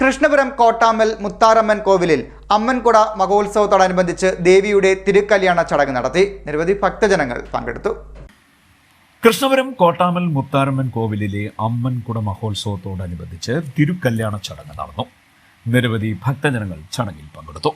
കൃഷ്ണപുരം കോട്ടാമൽ മുത്താറമ്മൻ കോവിലിൽ അമ്മൻകുട മകോത്സവത്തോടനുബന്ധിച്ച് ദേവിയുടെ തിരുക്കല്യാണ ചടങ്ങ് നടത്തി. നിരവധി ഭക്തജനങ്ങൾ പങ്കെടുത്തു. കൃഷ്ണപുരം കോട്ടാമൽ മുത്താരമ്മൻ കോവിലിലെ അമ്മൻകുട മഹോത്സവത്തോടനുബന്ധിച്ച് തിരുക്കല്യാണ ചടങ്ങ് നടന്നു. നിരവധി ഭക്തജനങ്ങൾ ചടങ്ങിൽ പങ്കെടുത്തു.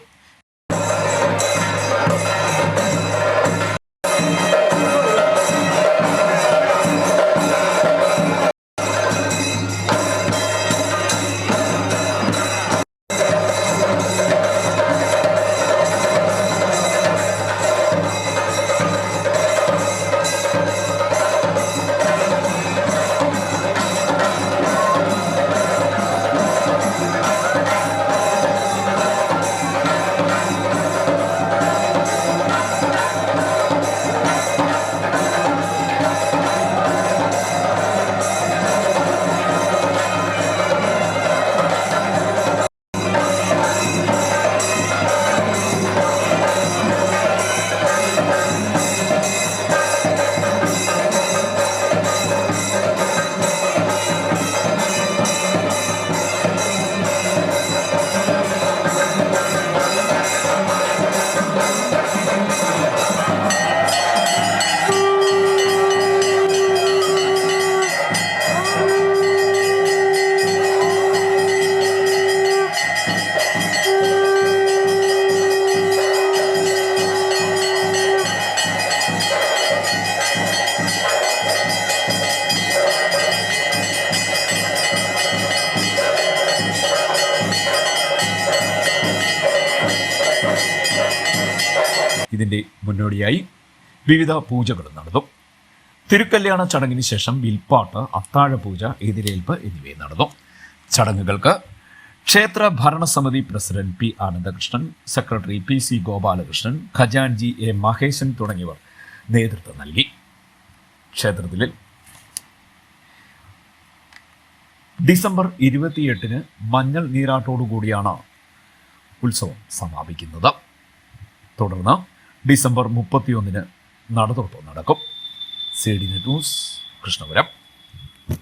ഇതിന്റെ മുന്നോടിയായി വിവിധ പൂജകൾ നടന്നു. തിരുക്കല്യാണ ചടങ്ങിന് ശേഷം വിൽപ്പാട്ട് അത്താഴ പൂജ എതിരേൽപ്പ് എന്നിവയും നടന്നു. ചടങ്ങുകൾക്ക് ക്ഷേത്ര ഭരണസമിതി president P Anandakrishnan secretary P C Gopalakrishnan ഖജാൻജി A Maheshan തുടങ്ങിയവർ നേതൃത്വം നൽകി. ക്ഷേത്രത്തിൽ ഡിസംബർ ഇരുപത്തിയെട്ടിന് മഞ്ഞൾ നീരാട്ടോടുകൂടിയാണ് ഉത്സവം സമാപിക്കുന്നത്. തുടർന്ന് ഡിസംബർ മുപ്പത്തിയൊന്നിന് നടതുറപ്പ് നടക്കും. C D news Krishnapuram.